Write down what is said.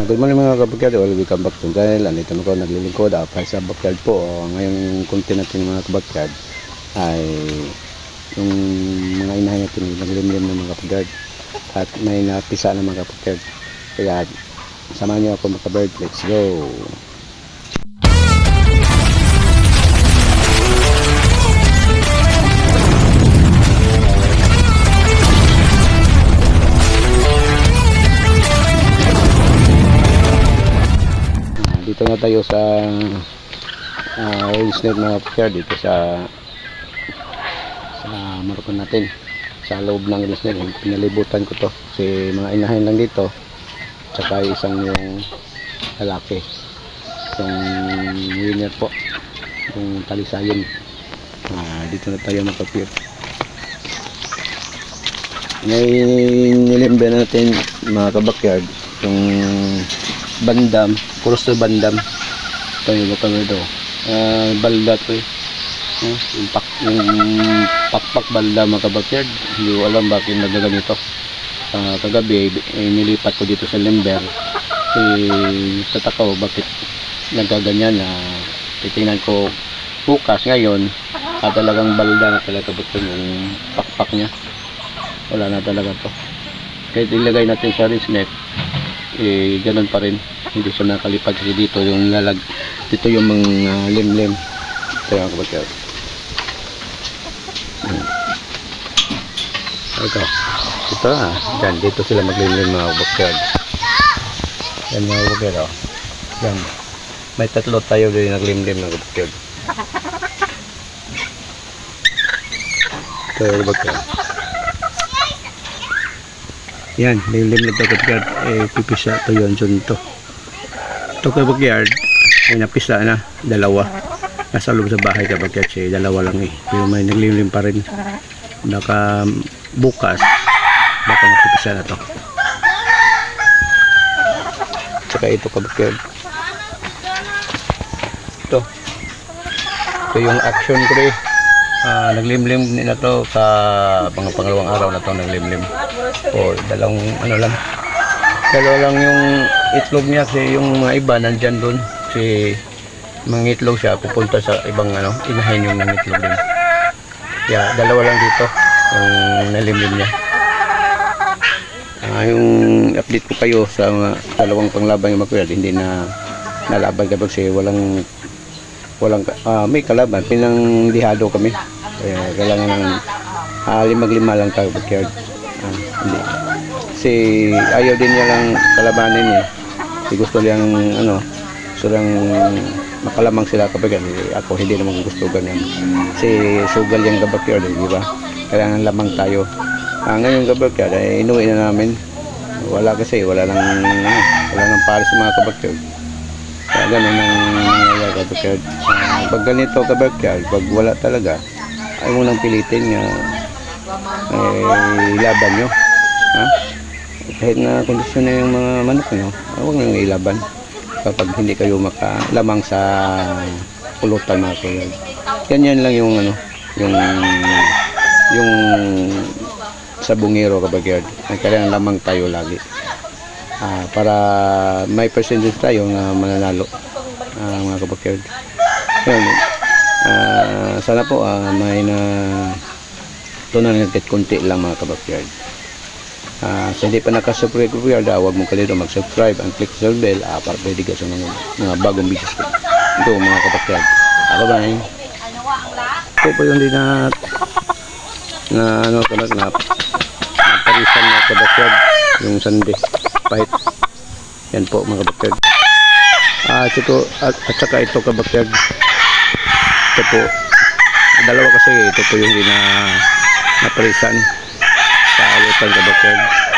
Good morning mga kabakyard, welcome back to channel. Andito na ko naglilingkod, apay sa backyard po. O, ngayong content natin mga kabakyard ay yung mga inahin natin naglimlim ng mga kabakyard. At may napisa na mga kabakyard. Kaya samahan niyo ako mga kabakyard, let's go! Dito na tayo sa uh, range net mga kabakyard dito sa sa marupon natin. Sa loob ng range net pinalibutan ko to. Kasi mga inahin lang dito tsaka isang yung lalaki. Yung winner po. Yung talisayin. Ah, dito na tayo mga kabakyard ngayon nilimbe natin mga kabakyard yung bandam. Puros to bandam. Ito yung baka ito. Uh, balda to eh. Uh, yung, pak, yung pakpak balda mga kabakyard. Hindi ko alam bakit nagaganito. Uh, kagabi eh, nilipat ko dito sa limber. Eh tatakaw bakit nagaganyan na titingnan ko bukas ngayon at talagang balda na talaga kabakyard yung pakpak niya? Wala na talaga to. Kahit ilagay natin sa wrist net eh ganun pa rin. Hindi siya nakalipad. Kasi dito yung lalag dito yung mga limlim. Ito yung kabakyard Hmm. ito. Ito ah yan dito sila maglimlim mga kabakyard yan mga kabakyard oh. Yan. May tatlo tayo din naglimlim mga kabakyard ito yung kabakyard yan, lilim na backyard eh pipisa to yon dyan to. Ito kay backyard, ay napisa na, dalawa. Nasa loob sa bahay ka backyard siya, dalawa lang eh. Pero may naglilim pa rin. Naka bukas, baka mapipisa na to. Tsaka ito ka backyard. Ito. Ito yung action ko rin. Ah, naglimlim na to sa mga pangalawang araw na to naglimlim. O dalawang ano lang. Dalawa lang yung itlog niya kasi yung mga iba nandyan doon. Si mga itlog siya pupunta sa ibang ano, inahin yung mga itlog din. Kaya dalawa lang dito yung nalimlim niya. Ah, yung update ko kayo sa mga dalawang panglaban yung makuya, hindi na nalaban kasi walang walang ah, may kalaban. Pinanglihado kami. Kaya kailangan ng uh, limag-lima lang tayo backyard ah, hindi. Kasi ayaw din niya lang kalabanin eh kasi gusto niyang ano niyang makalamang sila kapag eh, ako hindi naman gusto ganyan kasi sugal yung kabakyard eh, di ba? Kailangan lamang tayo. Ah, ngayon kabakyard ay inuwi na namin. Wala kasi wala nang ano, wala nang pares sa mga kabakyard kaya ganun ang nangyayari kabakyard. Uh, pag ganito kabakyard, pag wala talaga, ay mo nang pilitin nga eh, laban nyo. Ha? Kahit na kondisyon na yung mga manok nyo, ah, huwag nyo ilaban kapag hindi kayo makalamang sa pulutan mga kabakyard. Ganyan lang yung ano, yung yung sa bungero kabakyard. Kailangan lamang tayo lagi. Ah, para may percentage tayo na mananalo ah, mga kabakyard. Yun. Ah, sana po ah, may na tunan ng konti lang mga kabakyard. Ah, sa hindi pa nakasubscribe kabakyard, ah, huwag mong kalito mag-subscribe and click sa bell ah, para pwede ka sa mga, mga bagong videos ko. Ito mga kabakyard. Ako ba eh? Ito po yung di na na ano ka na na parisan na kabakyard yung Sunday fight. Yan po mga kabakyard. Ah, ito at, at saka ito kabakyard. Ito po. Dalawa kasi ito po yung ina naparisan sa alutan kabakyard.